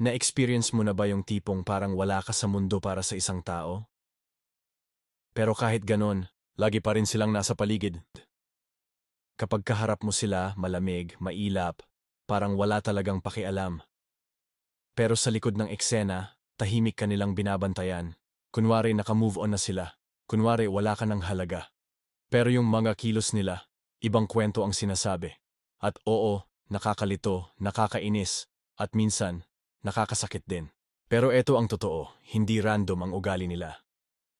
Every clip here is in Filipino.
Na-experience mo na ba yung tipong parang wala ka sa mundo para sa isang tao? Pero kahit ganon, lagi pa rin silang nasa paligid. Kapag kaharap mo sila, malamig, mailap, parang wala talagang pakialam. Pero sa likod ng eksena, tahimik ka nilang binabantayan. Kunwari naka-move on na sila. Kunwari wala ka ng halaga. Pero yung mga kilos nila, ibang kwento ang sinasabi. At oo, nakakalito, nakakainis, at minsan, nakakasakit din. Pero eto ang totoo, hindi random ang ugali nila.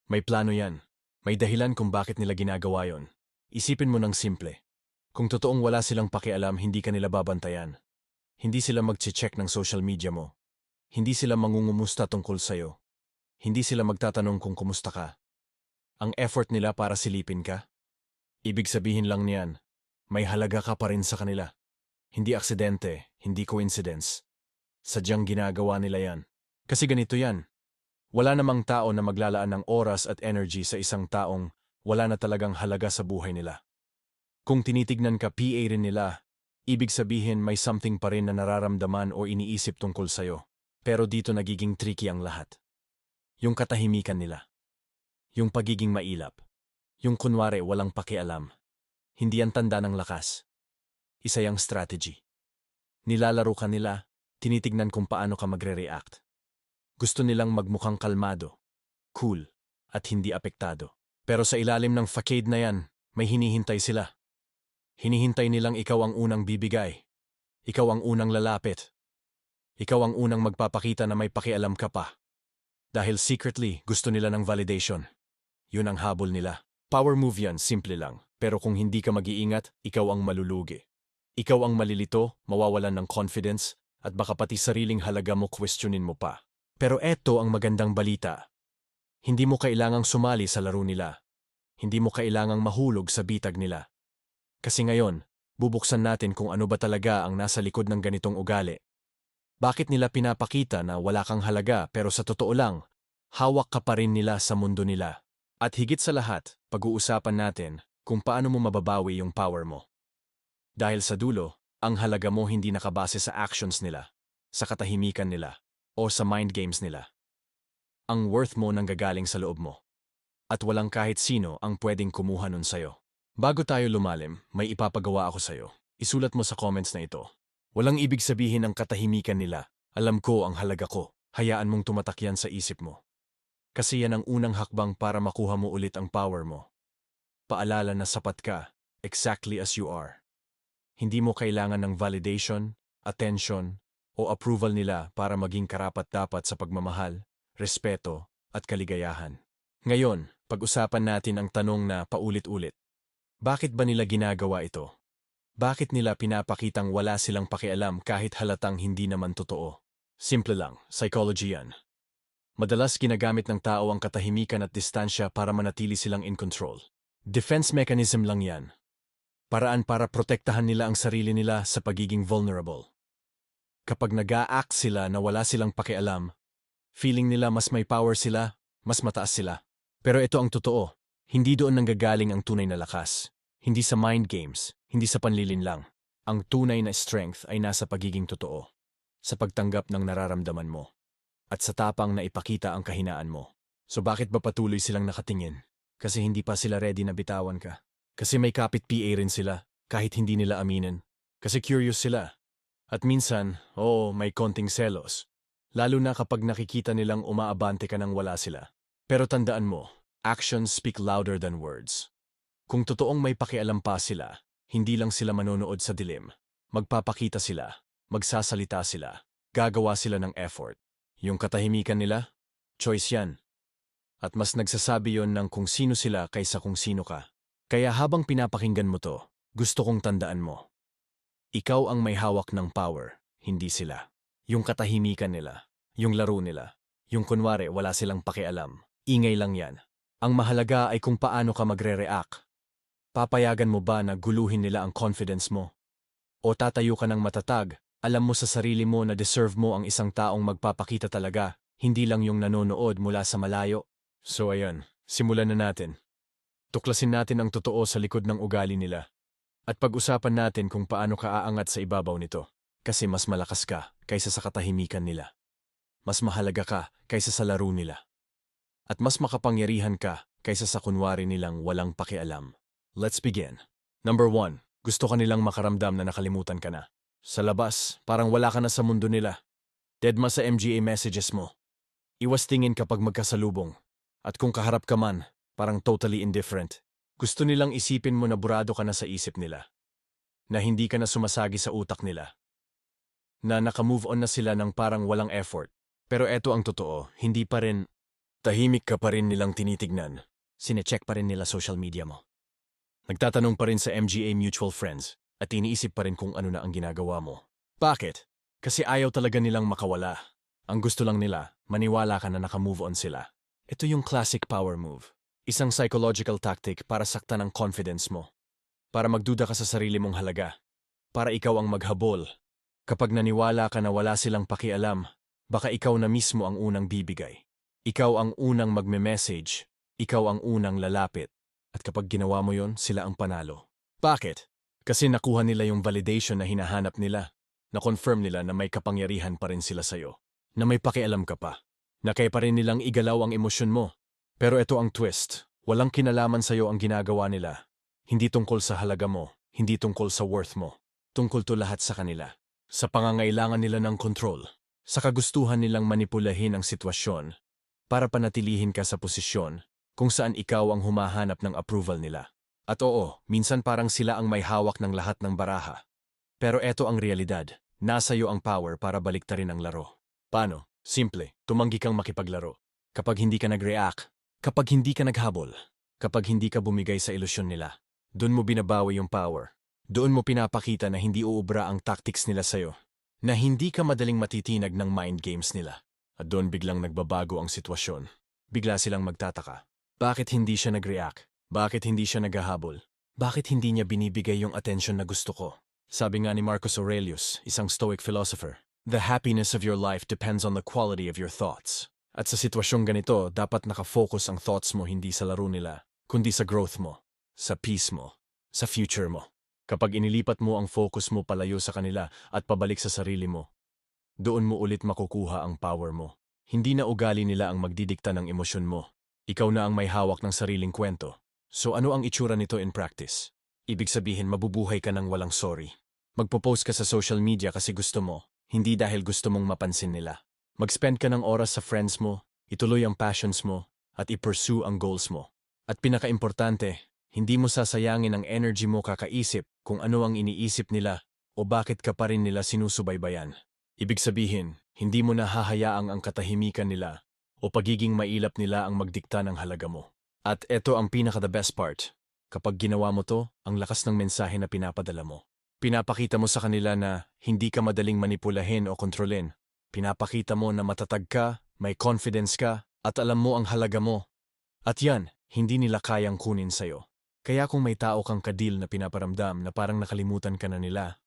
May plano yan. May dahilan kung bakit nila ginagawa yon. Isipin mo ng simple. Kung totoong wala silang pakialam, hindi ka nila babantayan. Hindi sila mag-check ng social media mo. Hindi sila mangungumusta tungkol sa'yo. Hindi sila magtatanong kung kumusta ka. Ang effort nila para silipin ka. Ibig sabihin lang niyan, may halaga ka pa rin sa kanila. Hindi aksidente, hindi coincidence. Sadyang ginagawa nila yan. Kasi ganito yan. Wala namang tao na maglalaan ng oras at energy sa isang taong wala na talagang halaga sa buhay nila. Kung tinitignan ka PA rin nila, ibig sabihin may something pa rin na nararamdaman o iniisip tungkol sa'yo. Pero dito nagiging tricky ang lahat. Yung katahimikan nila. Yung pagiging mailap. Yung kunwari walang pakialam. Hindi yan tanda ng lakas. Isa yung strategy. Nilalaro ka nila, tinitignan kung paano ka magre-react. Gusto nilang magmukhang kalmado, cool, at hindi apektado. Pero sa ilalim ng facade na yan, may hinihintay sila. Hinihintay nilang ikaw ang unang bibigay. Ikaw ang unang lalapit. Ikaw ang unang magpapakita na may pakialam ka pa. Dahil secretly, gusto nila ng validation. Yun ang habol nila. Power move yan, simple lang. Pero kung hindi ka mag-iingat, ikaw ang malulugi. Ikaw ang malilito, mawawalan ng confidence, at baka pati sariling halaga mo questionin mo pa. Pero eto ang magandang balita. Hindi mo kailangang sumali sa laro nila. Hindi mo kailangang mahulog sa bitag nila. Kasi ngayon, bubuksan natin kung ano ba talaga ang nasa likod ng ganitong ugali. Bakit nila pinapakita na wala kang halaga pero sa totoo lang, hawak ka pa rin nila sa mundo nila. At higit sa lahat, pag-uusapan natin kung paano mo mababawi yung power mo. Dahil sa dulo, ang halaga mo hindi nakabase sa actions nila, sa katahimikan nila, o sa mind games nila. Ang worth mo nanggagaling sa loob mo. At walang kahit sino ang pwedeng kumuha nun sa'yo. Bago tayo lumalim, may ipapagawa ako sa'yo. Isulat mo sa comments na ito. Walang ibig sabihin ang katahimikan nila. Alam ko ang halaga ko. Hayaan mong tumatak yan sa isip mo. Kasi yan ang unang hakbang para makuha mo ulit ang power mo. Paalala na sapat ka, exactly as you are. Hindi mo kailangan ng validation, attention, o approval nila para maging karapat-dapat sa pagmamahal, respeto, at kaligayahan. Ngayon, pag-usapan natin ang tanong na paulit-ulit. Bakit ba nila ginagawa ito? Bakit nila pinapakitang wala silang pakialam kahit halatang hindi naman totoo? Simple lang, psychology yan. Madalas ginagamit ng tao ang katahimikan at distansya para manatili silang in control. Defense mechanism lang yan. Paraan para protektahan nila ang sarili nila sa pagiging vulnerable. Kapag nag-a-act sila na wala silang pakialam, feeling nila mas may power sila, mas mataas sila. Pero ito ang totoo, hindi doon nanggagaling ang tunay na lakas. Hindi sa mind games, hindi sa panlilin lang. Ang tunay na strength ay nasa pagiging totoo. Sa pagtanggap ng nararamdaman mo. At sa tapang na ipakita ang kahinaan mo. So bakit ba patuloy silang nakatingin? Kasi hindi pa sila ready na bitawan ka. Kasi may kapit PA rin sila, kahit hindi nila aminin. Kasi curious sila. At minsan, oo, may konting selos. Lalo na kapag nakikita nilang umaabante ka nang wala sila. Pero tandaan mo, Actions speak louder than words. Kung totoong may pakialam pa sila, hindi lang sila manonood sa dilim. Magpapakita sila, magsasalita sila, gagawa sila ng effort. Yung katahimikan nila, choice yan. At mas nagsasabi yon ng kung sino sila kaysa kung sino ka. Kaya habang pinapakinggan mo to, gusto kong tandaan mo. Ikaw ang may hawak ng power, hindi sila. Yung katahimikan nila, yung laro nila, yung kunwari wala silang pakialam, ingay lang yan. Ang mahalaga ay kung paano ka magre-react. Papayagan mo ba na guluhin nila ang confidence mo? O tatayo ka ng matatag, alam mo sa sarili mo na deserve mo ang isang taong magpapakita talaga, hindi lang yung nanonood mula sa malayo? So ayan, simulan na natin. Tuklasin natin ang totoo sa likod ng ugali nila. At pag-usapan natin kung paano ka aangat sa ibabaw nito. Kasi mas malakas ka kaysa sa katahimikan nila. mas mahalaga ka kaysa sa laro nila. At mas makapangyarihan ka kaysa sa kunwari nilang walang pakialam. Let's begin. Number one, gusto ka nilang makaramdam na nakalimutan ka na. Sa labas, parang wala ka na sa mundo nila. Deadma sa MGA messages mo. Iwas tingin kapag magkasalubong. At kung kaharap ka man, parang totally indifferent. Gusto nilang isipin mo na burado ka na sa isip nila. Na hindi ka na sumasagi sa utak nila. Na nakamove on na sila ng parang walang effort. Pero eto ang totoo, hindi pa rin tahimik ka pa rin nilang tinitignan. Sinecheck pa rin nila social media mo. Nagtatanong pa rin sa MGA Mutual Friends at iniisip pa rin kung ano na ang ginagawa mo. Bakit? Kasi ayaw talaga nilang makawala. Ang gusto lang nila, maniwala ka na nakamove on sila. Ito yung classic power move. Isang psychological tactic para saktan ang confidence mo. Para magduda ka sa sarili mong halaga. Para ikaw ang maghabol. Kapag naniwala ka na wala silang pakialam, baka ikaw na mismo ang unang bibigay. Ikaw ang unang magme-message. Ikaw ang unang lalapit. At kapag ginawa mo yon, sila ang panalo. Bakit? Kasi nakuha nila yung validation na hinahanap nila. Na-confirm nila na may kapangyarihan pa rin sila sa'yo. Na may pakialam ka pa. Na kaya pa rin nilang igalaw ang emosyon mo. Pero ito ang twist. Walang kinalaman sa'yo ang ginagawa nila. Hindi tungkol sa halaga mo. Hindi tungkol sa worth mo. Tungkol to lahat sa kanila. Sa pangangailangan nila ng control. Sa kagustuhan nilang manipulahin ang sitwasyon. Para panatilihin ka sa posisyon kung saan ikaw ang humahanap ng approval nila. At oo, minsan parang sila ang may hawak ng lahat ng baraha. Pero eto ang realidad. Nasa iyo ang power para baliktarin ang laro. Paano? Simple, tumanggi kang makipaglaro. Kapag hindi ka nag-react, kapag hindi ka naghabol, kapag hindi ka bumigay sa ilusyon nila, doon mo binabawi yung power. Doon mo pinapakita na hindi uubra ang tactics nila sa'yo. Na hindi ka madaling matitinag ng mind games nila. At doon biglang nagbabago ang sitwasyon. Bigla silang magtataka. Bakit hindi siya nag-react? Bakit hindi siya naghahabol? Bakit hindi niya binibigay yung attention na gusto ko? Sabi nga ni Marcus Aurelius, isang Stoic philosopher, The happiness of your life depends on the quality of your thoughts. At sa sitwasyong ganito, dapat nakafocus ang thoughts mo hindi sa laro nila, kundi sa growth mo, sa peace mo, sa future mo. Kapag inilipat mo ang focus mo palayo sa kanila at pabalik sa sarili mo, doon mo ulit makukuha ang power mo. Hindi na ugali nila ang magdidikta ng emosyon mo. Ikaw na ang may hawak ng sariling kwento. So ano ang itsura nito in practice? Ibig sabihin mabubuhay ka ng walang sorry. Magpo-post ka sa social media kasi gusto mo, hindi dahil gusto mong mapansin nila. Mag-spend ka ng oras sa friends mo, ituloy ang passions mo, at i-pursue ang goals mo. At pinaka-importante, hindi mo sasayangin ang energy mo kakaisip kung ano ang iniisip nila o bakit ka pa rin nila sinusubaybayan. Ibig sabihin, hindi mo na hahayaang ang katahimikan nila o pagiging mailap nila ang magdikta ng halaga mo. At eto ang pinaka-the best part. Kapag ginawa mo to, ang lakas ng mensahe na pinapadala mo. Pinapakita mo sa kanila na hindi ka madaling manipulahin o kontrolin. Pinapakita mo na matatag ka, may confidence ka, at alam mo ang halaga mo. At yan, hindi nila kayang kunin sa'yo. Kaya kung may tao kang kadil na pinaparamdam na parang nakalimutan ka na nila,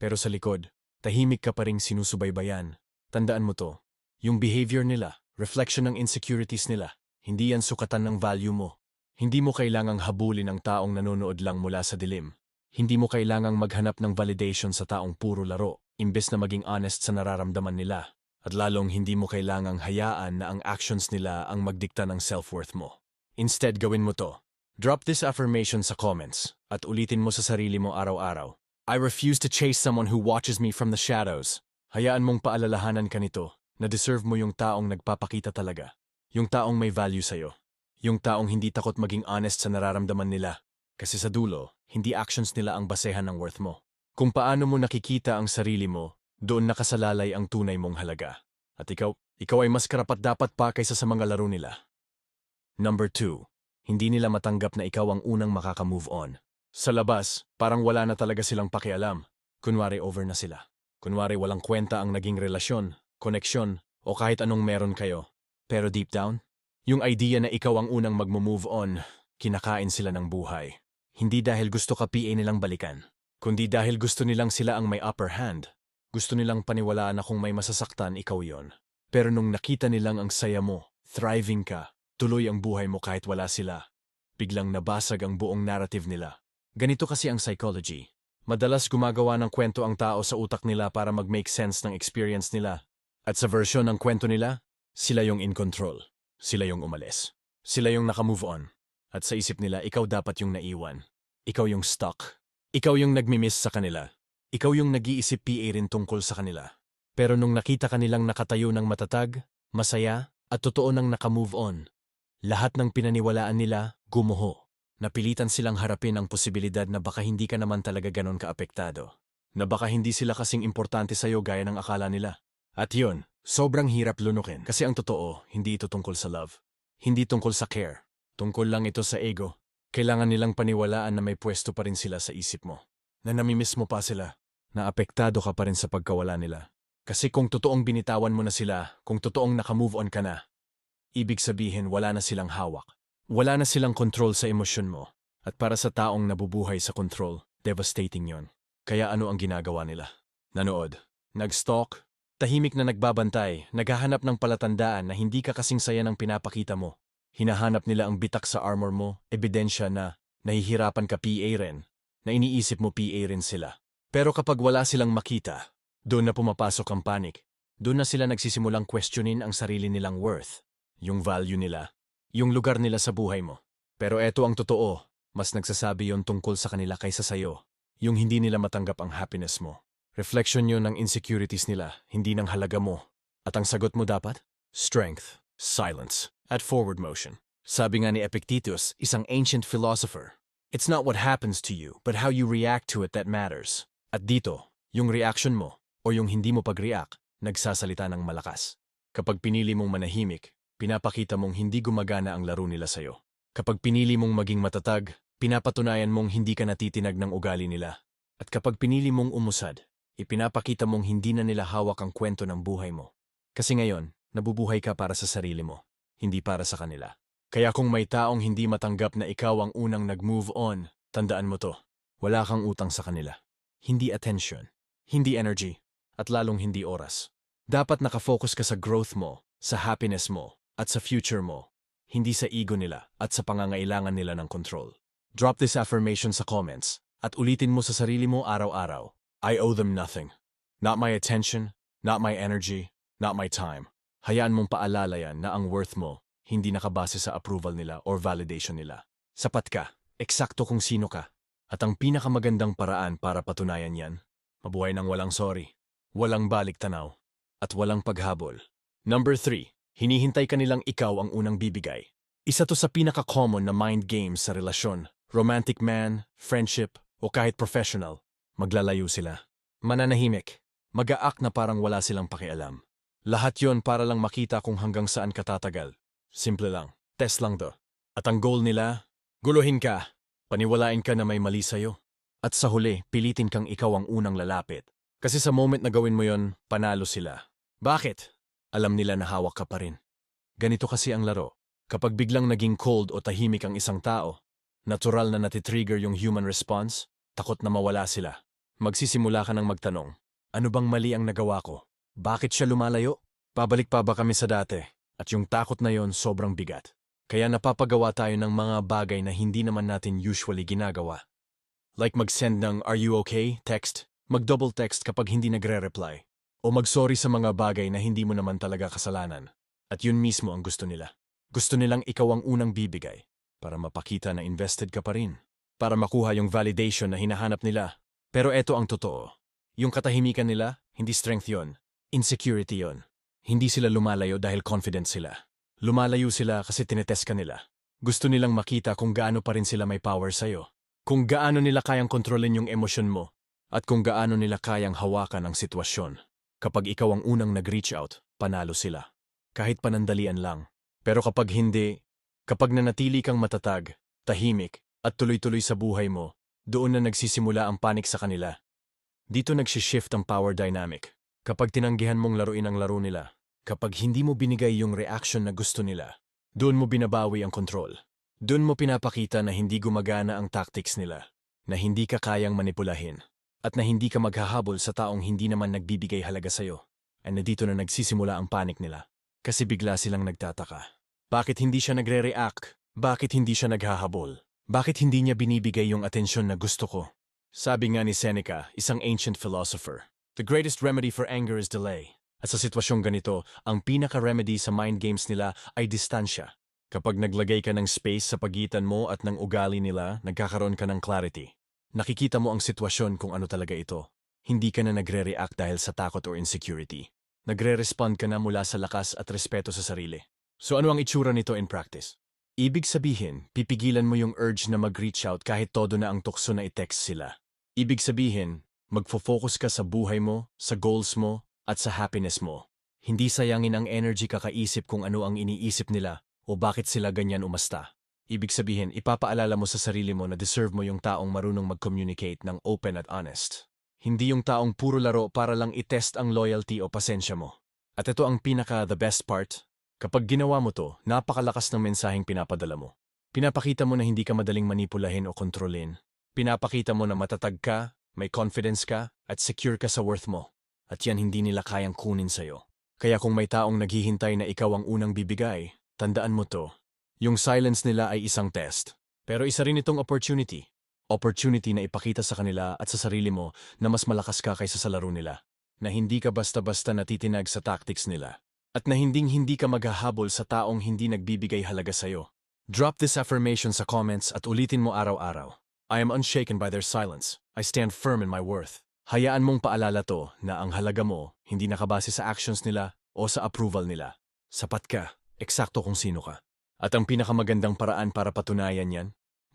pero sa likod, tahimik ka pa ring sinusubaybayan, tandaan mo to, yung behavior nila, reflection ng insecurities nila, hindi yan sukatan ng value mo. Hindi mo kailangang habulin ang taong nanonood lang mula sa dilim. Hindi mo kailangang maghanap ng validation sa taong puro laro, imbes na maging honest sa nararamdaman nila. At lalong hindi mo kailangang hayaan na ang actions nila ang magdikta ng self-worth mo. Instead, gawin mo to. Drop this affirmation sa comments at ulitin mo sa sarili mo araw-araw. I refuse to chase someone who watches me from the shadows. Hayaan mong paalalahanan ka nito na deserve mo yung taong nagpapakita talaga. Yung taong may value sa'yo. Yung taong hindi takot maging honest sa nararamdaman nila. Kasi sa dulo, hindi actions nila ang basehan ng worth mo. Kung paano mo nakikita ang sarili mo, doon nakasalalay ang tunay mong halaga. At ikaw, ikaw ay mas karapat dapat pa kaysa sa mga laro nila. Number 2. Hindi nila matanggap na ikaw ang unang makaka-move on. Sa labas, parang wala na talaga silang pakialam. Kunwari over na sila. Kunwari walang kwenta ang naging relasyon, koneksyon, o kahit anong meron kayo. Pero deep down, yung idea na ikaw ang unang magmo-move on, kinakain sila ng buhay. Hindi dahil gusto ka PA nilang balikan, kundi dahil gusto nilang sila ang may upper hand. Gusto nilang paniwalaan na kung may masasaktan, ikaw yon. Pero nung nakita nilang ang saya mo, thriving ka, tuloy ang buhay mo kahit wala sila, biglang nabasag ang buong narrative nila. Ganito kasi ang psychology. Madalas gumagawa ng kwento ang tao sa utak nila para mag-make sense ng experience nila. At sa version ng kwento nila, sila yung in control. Sila yung umalis. Sila yung nakamove on. At sa isip nila, ikaw dapat yung naiwan. Ikaw yung stuck. Ikaw yung nagmimiss sa kanila. Ikaw yung nag-iisip PA rin tungkol sa kanila. Pero nung nakita kanilang nakatayo ng matatag, masaya, at totoo nang nakamove on, lahat ng pinaniwalaan nila gumuho. Napilitan silang harapin ang posibilidad na baka hindi ka naman talaga ganon kaapektado. Na baka hindi sila kasing importante sa'yo gaya ng akala nila. At yun, sobrang hirap lunukin kasi ang totoo, hindi ito tungkol sa love. Hindi tungkol sa care. Tungkol lang ito sa ego. Kailangan nilang paniwalaan na may pwesto pa rin sila sa isip mo. Na namimiss mo pa sila. Na apektado ka pa rin sa pagkawala nila. Kasi kung totoong binitawan mo na sila, kung totoong nakamove on ka na, ibig sabihin wala na silang hawak. Wala na silang control sa emosyon mo. At para sa taong nabubuhay sa control, devastating yon. Kaya ano ang ginagawa nila? Nanood. Nag-stalk. Tahimik na nagbabantay, naghahanap ng palatandaan na hindi ka kasing saya ng pinapakita mo. Hinahanap nila ang bitak sa armor mo, ebidensya na nahihirapan ka PA rin, na iniisip mo PA rin sila. Pero kapag wala silang makita, doon na pumapasok ang panic. Doon na sila nagsisimulang questionin ang sarili nilang worth, yung value nila, yung lugar nila sa buhay mo. Pero eto ang totoo, mas nagsasabi yon tungkol sa kanila kaysa sayo, yung hindi nila matanggap ang happiness mo. Reflection yun ng insecurities nila, hindi ng halaga mo. At ang sagot mo dapat? Strength, silence, at forward motion. Sabi nga ni Epictetus, isang ancient philosopher, It's not what happens to you, but how you react to it that matters. At dito, yung reaction mo, o yung hindi mo pag-react, nagsasalita ng malakas. Kapag pinili mong manahimik, pinapakita mong hindi gumagana ang laro nila sa'yo. Kapag pinili mong maging matatag, pinapatunayan mong hindi ka natitinag ng ugali nila. At kapag pinili mong umusad, ipinapakita mong hindi na nila hawak ang kwento ng buhay mo. Kasi ngayon, nabubuhay ka para sa sarili mo, hindi para sa kanila. Kaya kung may taong hindi matanggap na ikaw ang unang nag-move on, tandaan mo to, wala kang utang sa kanila. Hindi attention, hindi energy, at lalong hindi oras. Dapat nakafocus ka sa growth mo, sa happiness mo, at sa future mo, hindi sa ego nila at sa pangangailangan nila ng control. Drop this affirmation sa comments at ulitin mo sa sarili mo araw-araw. I owe them nothing. Not my attention, not my energy, not my time. Hayaan mong paalala yan na ang worth mo hindi nakabase sa approval nila or validation nila. Sapat ka, eksakto kung sino ka. At ang pinakamagandang paraan para patunayan yan, mabuhay ng walang sorry, walang balik tanaw, at walang paghabol. Number 3. Hinihintay ka nilang ikaw ang unang bibigay. Isa to sa pinaka-common na mind games sa relasyon. Romantic man, friendship, o kahit professional, maglalayo sila. Mananahimik, mag-aak na parang wala silang pakialam. Lahat yon para lang makita kung hanggang saan ka tatagal. Simple lang. Test lang to. At ang goal nila, guluhin ka. Paniwalain ka na may mali sa'yo. At sa huli, pilitin kang ikaw ang unang lalapit. Kasi sa moment na gawin mo yon, panalo sila. Bakit? Alam nila na hawak ka pa rin. Ganito kasi ang laro. Kapag biglang naging cold o tahimik ang isang tao, natural na natitrigger yung human response, takot na mawala sila. Magsisimula ka ng magtanong, ano bang mali ang nagawa ko? Bakit siya lumalayo? Pabalik pa ba kami sa dati? At yung takot na yon sobrang bigat. Kaya napapagawa tayo ng mga bagay na hindi naman natin usually ginagawa. Like mag-send ng are you okay text, mag-double text kapag hindi nagre-reply, o mag-sorry sa mga bagay na hindi mo naman talaga kasalanan. At yun mismo ang gusto nila. Gusto nilang ikaw ang unang bibigay para mapakita na invested ka pa rin. Para makuha yung validation na hinahanap nila. Pero eto ang totoo. Yung katahimikan nila, hindi strength yon. Insecurity yon. Hindi sila lumalayo dahil confident sila. Lumalayo sila kasi tinetest ka nila. Gusto nilang makita kung gaano pa rin sila may power sa'yo. Kung gaano nila kayang kontrolin yung emosyon mo. At kung gaano nila kayang hawakan ang sitwasyon. Kapag ikaw ang unang nag-reach out, panalo sila. Kahit panandalian lang. Pero kapag hindi, kapag nanatili kang matatag, tahimik, at tuloy-tuloy sa buhay mo, doon na nagsisimula ang panik sa kanila. Dito nagsishift ang power dynamic. Kapag tinanggihan mong laruin ang laro nila, kapag hindi mo binigay yung reaction na gusto nila, doon mo binabawi ang control. Doon mo pinapakita na hindi gumagana ang tactics nila, na hindi ka kayang manipulahin, at na hindi ka maghahabol sa taong hindi naman nagbibigay halaga sa'yo. And na dito na nagsisimula ang panik nila. Kasi bigla silang nagtataka. Bakit hindi siya nagre-react? Bakit hindi siya naghahabol? Bakit hindi niya binibigay yung atensyon na gusto ko? Sabi nga ni Seneca, isang ancient philosopher, The greatest remedy for anger is delay. At sa sitwasyong ganito, ang pinaka-remedy sa mind games nila ay distansya. Kapag naglagay ka ng space sa pagitan mo at ng ugali nila, nagkakaroon ka ng clarity. Nakikita mo ang sitwasyon kung ano talaga ito. Hindi ka na nagre-react dahil sa takot or insecurity. Nagre-respond ka na mula sa lakas at respeto sa sarili. So ano ang itsura nito in practice? Ibig sabihin, pipigilan mo yung urge na mag-reach out kahit todo na ang tukso na i-text sila. Ibig sabihin, magfo-focus ka sa buhay mo, sa goals mo, at sa happiness mo. Hindi sayangin ang energy kakaisip kung ano ang iniisip nila o bakit sila ganyan umasta. Ibig sabihin, ipapaalala mo sa sarili mo na deserve mo yung taong marunong mag-communicate ng open at honest. Hindi yung taong puro laro para lang itest ang loyalty o pasensya mo. At ito ang pinaka the best part. Kapag ginawa mo to, napakalakas ng mensaheng pinapadala mo. Pinapakita mo na hindi ka madaling manipulahin o kontrolin. Pinapakita mo na matatag ka, may confidence ka, at secure ka sa worth mo. At yan hindi nila kayang kunin sa'yo. Kaya kung may taong naghihintay na ikaw ang unang bibigay, tandaan mo to. Yung silence nila ay isang test. Pero isa rin itong opportunity. Opportunity na ipakita sa kanila at sa sarili mo na mas malakas ka kaysa sa laro nila. Na hindi ka basta-basta natitinag sa tactics nila. At na hinding-hindi ka maghahabol sa taong hindi nagbibigay halaga sa'yo. Drop this affirmation sa comments at ulitin mo araw-araw. I am unshaken by their silence. I stand firm in my worth. Hayaan mong paalala to na ang halaga mo hindi nakabase sa actions nila o sa approval nila. Sapat ka, eksakto kung sino ka. At ang pinakamagandang paraan para patunayan yan,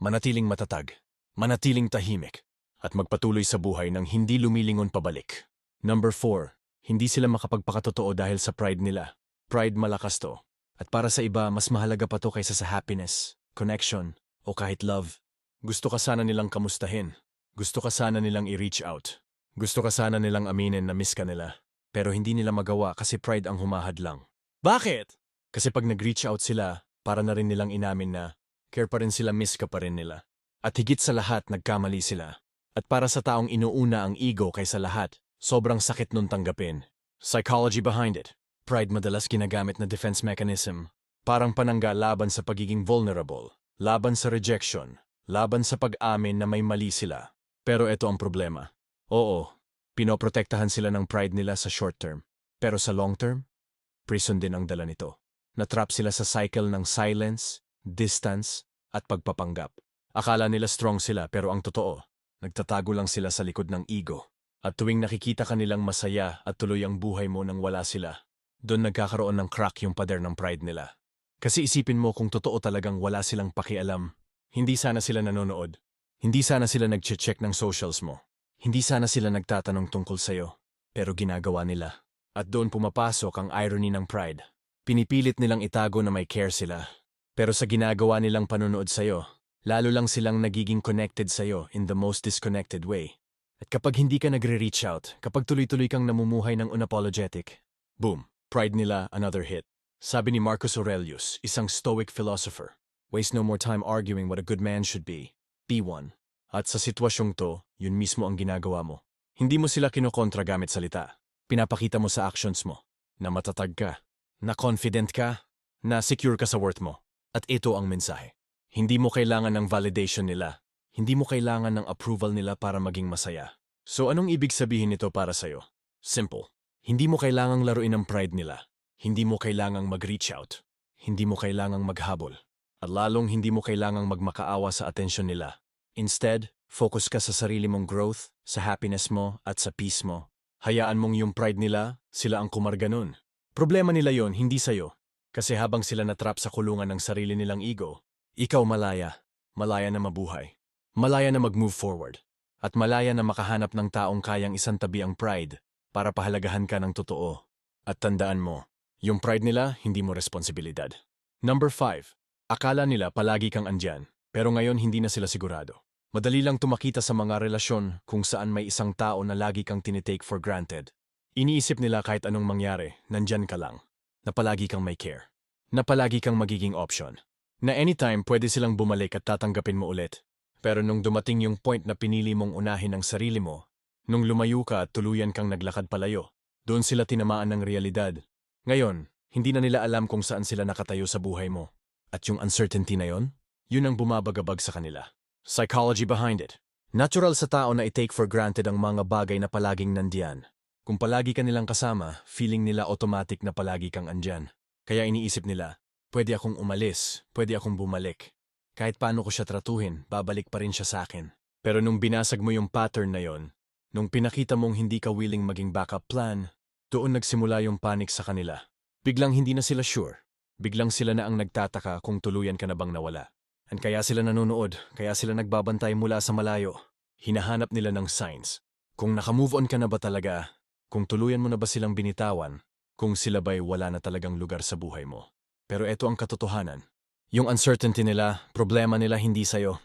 manatiling matatag, manatiling tahimik, at magpatuloy sa buhay nang hindi lumilingon pabalik. Number 4. Hindi sila makapagpakatotoo dahil sa pride nila. Pride malakas to. At para sa iba, mas mahalaga pa to kaysa sa happiness, connection, o kahit love. Gusto ka sana nilang kamustahin. Gusto ka sana nilang i-reach out. Gusto ka sana nilang aminin na miss ka nila. Pero hindi nila magawa kasi pride ang humahad lang. Bakit? Kasi pag nag-reach out sila, para na rin nilang inamin na care pa rin sila, miss ka pa rin nila. At higit sa lahat, nagkamali sila. At para sa taong inuuna ang ego kaysa lahat, sobrang sakit nun tanggapin. Psychology behind it. Pride madalas ginagamit na defense mechanism. Parang panangga laban sa pagiging vulnerable, laban sa rejection, laban sa pag-amin na may mali sila. Pero ito ang problema. Oo, pinoprotektahan sila ng pride nila sa short term. Pero sa long term, prison din ang dala nito. Natrap sila sa cycle ng silence, distance, at pagpapanggap. Akala nila strong sila pero ang totoo, nagtatago lang sila sa likod ng ego. At tuwing nakikita ka nilang masaya at tuloy ang buhay mo nang wala sila, doon nagkakaroon ng crack yung pader ng pride nila. Kasi isipin mo kung totoo talagang wala silang pakialam. Hindi sana sila nanonood. Hindi sana sila nag-check ng socials mo. Hindi sana sila nagtatanong tungkol sa'yo. Pero ginagawa nila. At doon pumapasok ang irony ng pride. Pinipilit nilang itago na may care sila. Pero sa ginagawa nilang panonood sa'yo, lalo lang silang nagiging connected sa'yo in the most disconnected way. At kapag hindi ka nagre-reach out, kapag tuloy-tuloy kang namumuhay ng unapologetic, boom, pride nila another hit. Sabi ni Marcus Aurelius, isang stoic philosopher, waste no more time arguing what a good man should be. Be one. At sa sitwasyong to, yun mismo ang ginagawa mo. Hindi mo sila kinokontra gamit salita. Pinapakita mo sa actions mo na matatag ka, na confident ka, na secure ka sa worth mo. At ito ang mensahe. Hindi mo kailangan ng validation nila. Hindi mo kailangan ng approval nila para maging masaya. So anong ibig sabihin nito para sa'yo? Simple. Hindi mo kailangang laruin ang pride nila. Hindi mo kailangang mag-reach out. Hindi mo kailangang maghabol. At lalong hindi mo kailangang magmakaawa sa atensyon nila. Instead, focus ka sa sarili mong growth, sa happiness mo at sa peace mo. Hayaan mong yung pride nila, sila ang kumarga nun. Problema nila yon hindi sa'yo. Kasi habang sila natrap sa kulungan ng sarili nilang ego, ikaw malaya. Malaya na mabuhay. Malaya na mag-move forward. At malaya na makahanap ng taong kayang isang tabi ang pride para pahalagahan ka ng totoo. At tandaan mo, yung pride nila, hindi mo responsibilidad. Number 5. Akala nila palagi kang andyan, pero ngayon hindi na sila sigurado. Madali lang tumakita sa mga relasyon kung saan may isang tao na lagi kang tinitake for granted. Iniisip nila kahit anong mangyari, nandyan ka lang. Na palagi kang may care. Na palagi kang magiging option. Na anytime pwede silang bumalik at tatanggapin mo ulit. Pero nung dumating yung point na pinili mong unahin ang sarili mo, nung lumayo ka at tuluyan kang naglakad palayo, doon sila tinamaan ng realidad. Ngayon, hindi na nila alam kung saan sila nakatayo sa buhay mo. At yung uncertainty na yon, yun ang bumabagabag sa kanila. Psychology behind it. Natural sa tao na i-take for granted ang mga bagay na palaging nandiyan. Kung palagi ka nilang kasama, feeling nila automatic na palagi kang andyan. Kaya iniisip nila, pwede akong umalis, pwede akong bumalik. Kahit paano ko siya tratuhin, babalik pa rin siya sa akin. Pero nung binasag mo yung pattern na yon, nung pinakita mong hindi ka willing maging backup plan, doon nagsimula yung panic sa kanila. Biglang hindi na sila sure. Biglang sila na ang nagtataka kung tuluyan ka na bang nawala. And kaya sila nanonood, kaya sila nagbabantay mula sa malayo. Hinahanap nila ng signs. Kung nakamove on ka na ba talaga, kung tuluyan mo na ba silang binitawan, kung sila ba'y wala na talagang lugar sa buhay mo. Pero eto ang katotohanan. Yung uncertainty nila, problema nila hindi sa'yo.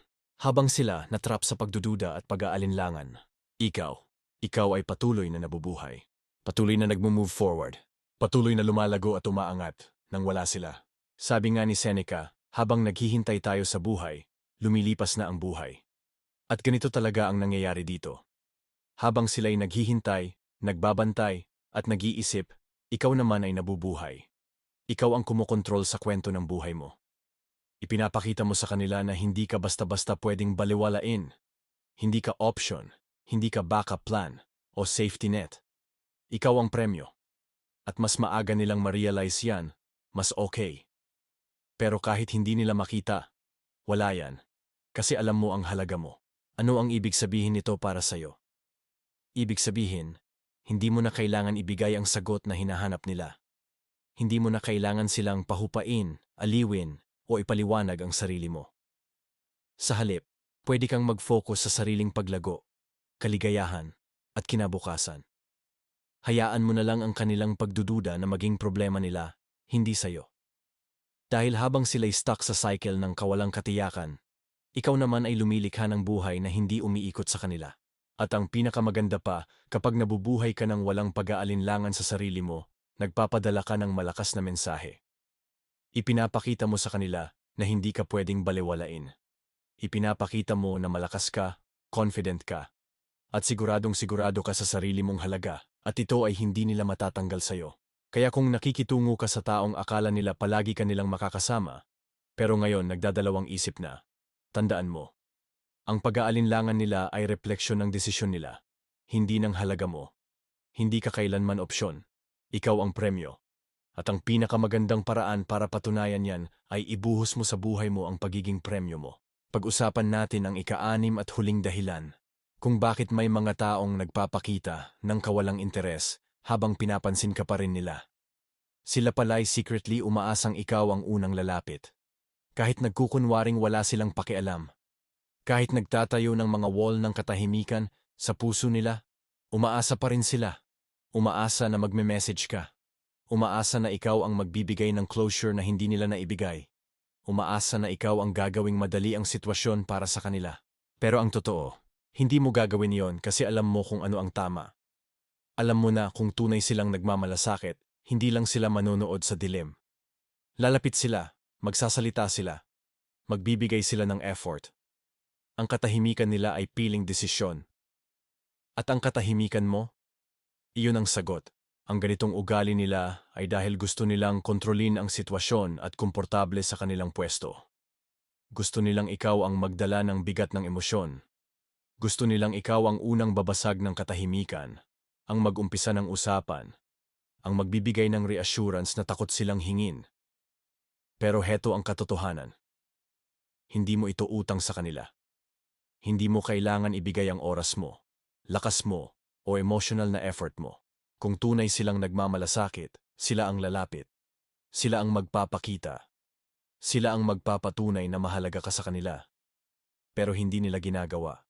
Habang sila natrap sa pagdududa at pag-aalinlangan, ikaw, ikaw ay patuloy na nabubuhay. Patuloy na nagmo-move forward. Patuloy na lumalago at umaangat nang wala sila. Sabi nga ni Seneca, habang naghihintay tayo sa buhay, lumilipas na ang buhay. At ganito talaga ang nangyayari dito. Habang sila'y naghihintay, nagbabantay, at nag-iisip, ikaw naman ay nabubuhay. Ikaw ang kumokontrol sa kwento ng buhay mo. Ipinapakita mo sa kanila na hindi ka basta-basta pwedeng baliwalain. Hindi ka option, hindi ka backup plan, o safety net. Ikaw ang premyo. At mas maaga nilang ma-realize yan, mas okay. Pero kahit hindi nila makita, wala yan. Kasi alam mo ang halaga mo. Ano ang ibig sabihin nito para sa'yo? Ibig sabihin, hindi mo na kailangan ibigay ang sagot na hinahanap nila. Hindi mo na kailangan silang pahupain, aliwin, o ipaliwanag ang sarili mo. Sa halip, pwede kang mag-focus sa sariling paglago, kaligayahan, at kinabukasan. Hayaan mo na lang ang kanilang pagdududa na maging problema nila, hindi sayo. Dahil habang sila'y stuck sa cycle ng kawalang katiyakan, ikaw naman ay lumilikha ng buhay na hindi umiikot sa kanila. At ang pinakamaganda pa, kapag nabubuhay ka ng walang pag-aalinlangan sa sarili mo, nagpapadala ka ng malakas na mensahe. Ipinapakita mo sa kanila na hindi ka pwedeng baliwalain. Ipinapakita mo na malakas ka, confident ka, at siguradong sigurado ka sa sarili mong halaga at ito ay hindi nila matatanggal sa'yo. Kaya kung nakikitungo ka sa taong akala nila palagi ka nilang makakasama, pero ngayon nagdadalawang isip na, tandaan mo, ang pag-aalinlangan nila ay refleksyon ng desisyon nila, hindi ng halaga mo. Hindi ka kailanman opsyon. Ikaw ang premyo. At ang pinakamagandang paraan para patunayan yan ay ibuhos mo sa buhay mo ang pagiging premyo mo. Pag-usapan natin ang ika-anim at huling dahilan kung bakit may mga taong nagpapakita ng kawalang interes habang pinapansin ka pa rin nila. Sila pala'y secretly umaasang ikaw ang unang lalapit. Kahit nagkukunwaring wala silang pakialam. Kahit nagtatayo ng mga wall ng katahimikan sa puso nila, umaasa pa rin sila. Umaasa na magme-message ka. Umaasa na ikaw ang magbibigay ng closure na hindi nila naibigay. Umaasa na ikaw ang gagawing madali ang sitwasyon para sa kanila. Pero ang totoo, hindi mo gagawin yon kasi alam mo kung ano ang tama. Alam mo na kung tunay silang nagmamalasakit, hindi lang sila manonood sa dilim. Lalapit sila, magsasalita sila, magbibigay sila ng effort. Ang katahimikan nila ay piling desisyon. At ang katahimikan mo, iyon ang sagot. Ang ganitong ugali nila ay dahil gusto nilang kontrolin ang sitwasyon at komportable sa kanilang pwesto. Gusto nilang ikaw ang magdala ng bigat ng emosyon. Gusto nilang ikaw ang unang babasag ng katahimikan, ang mag-umpisa ng usapan, ang magbibigay ng reassurance na takot silang hingin. Pero heto ang katotohanan. Hindi mo ito utang sa kanila. Hindi mo kailangan ibigay ang oras mo, lakas mo, o emotional na effort mo. Kung tunay silang nagmamalasakit, sila ang lalapit. Sila ang magpapakita. Sila ang magpapatunay na mahalaga ka sa kanila. Pero hindi nila ginagawa.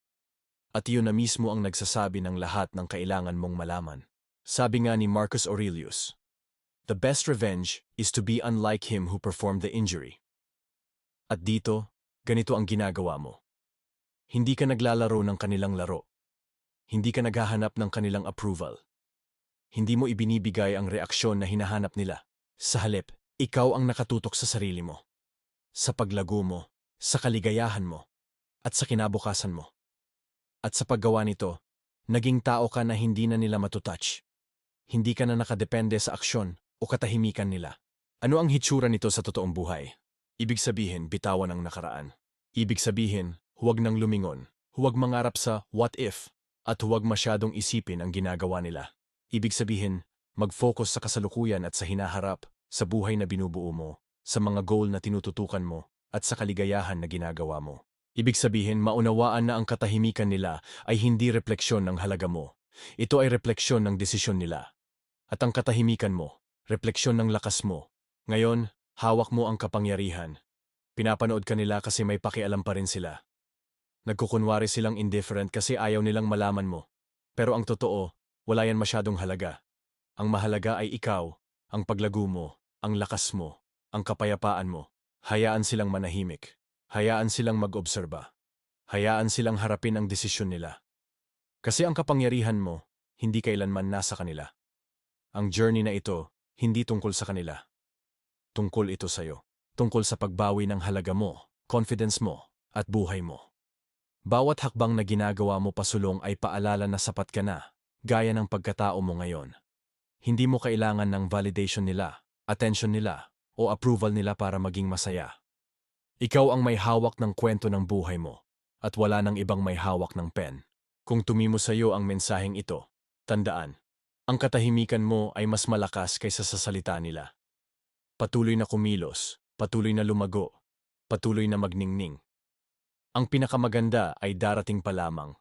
At iyon na mismo ang nagsasabi ng lahat ng kailangan mong malaman. Sabi nga ni Marcus Aurelius, The best revenge is to be unlike him who performed the injury. At dito, ganito ang ginagawa mo. Hindi ka naglalaro ng kanilang laro. Hindi ka naghahanap ng kanilang approval hindi mo ibinibigay ang reaksyon na hinahanap nila. Sa halip, ikaw ang nakatutok sa sarili mo. Sa paglago mo, sa kaligayahan mo, at sa kinabukasan mo. At sa paggawa nito, naging tao ka na hindi na nila matutouch. Hindi ka na nakadepende sa aksyon o katahimikan nila. Ano ang hitsura nito sa totoong buhay? Ibig sabihin, bitawan ang nakaraan. Ibig sabihin, huwag nang lumingon, huwag mangarap sa what if, at huwag masyadong isipin ang ginagawa nila. Ibig sabihin, mag-focus sa kasalukuyan at sa hinaharap, sa buhay na binubuo mo, sa mga goal na tinututukan mo, at sa kaligayahan na ginagawa mo. Ibig sabihin, maunawaan na ang katahimikan nila ay hindi refleksyon ng halaga mo. Ito ay refleksyon ng desisyon nila. At ang katahimikan mo, refleksyon ng lakas mo. Ngayon, hawak mo ang kapangyarihan. Pinapanood ka nila kasi may pakialam pa rin sila. Nagkukunwari silang indifferent kasi ayaw nilang malaman mo. Pero ang totoo, wala yan masyadong halaga. Ang mahalaga ay ikaw, ang paglago mo, ang lakas mo, ang kapayapaan mo. Hayaan silang manahimik. Hayaan silang mag-obserba. Hayaan silang harapin ang desisyon nila. Kasi ang kapangyarihan mo, hindi kailanman nasa kanila. Ang journey na ito, hindi tungkol sa kanila. Tungkol ito sa'yo. Tungkol sa pagbawi ng halaga mo, confidence mo, at buhay mo. Bawat hakbang na ginagawa mo pasulong ay paalala na sapat ka na, gaya ng pagkatao mo ngayon. Hindi mo kailangan ng validation nila, attention nila, o approval nila para maging masaya. Ikaw ang may hawak ng kwento ng buhay mo, at wala nang ibang may hawak ng pen. Kung tumimo sa iyo ang mensaheng ito, tandaan, ang katahimikan mo ay mas malakas kaysa sa salita nila. Patuloy na kumilos, patuloy na lumago, patuloy na magningning. Ang pinakamaganda ay darating pa lamang.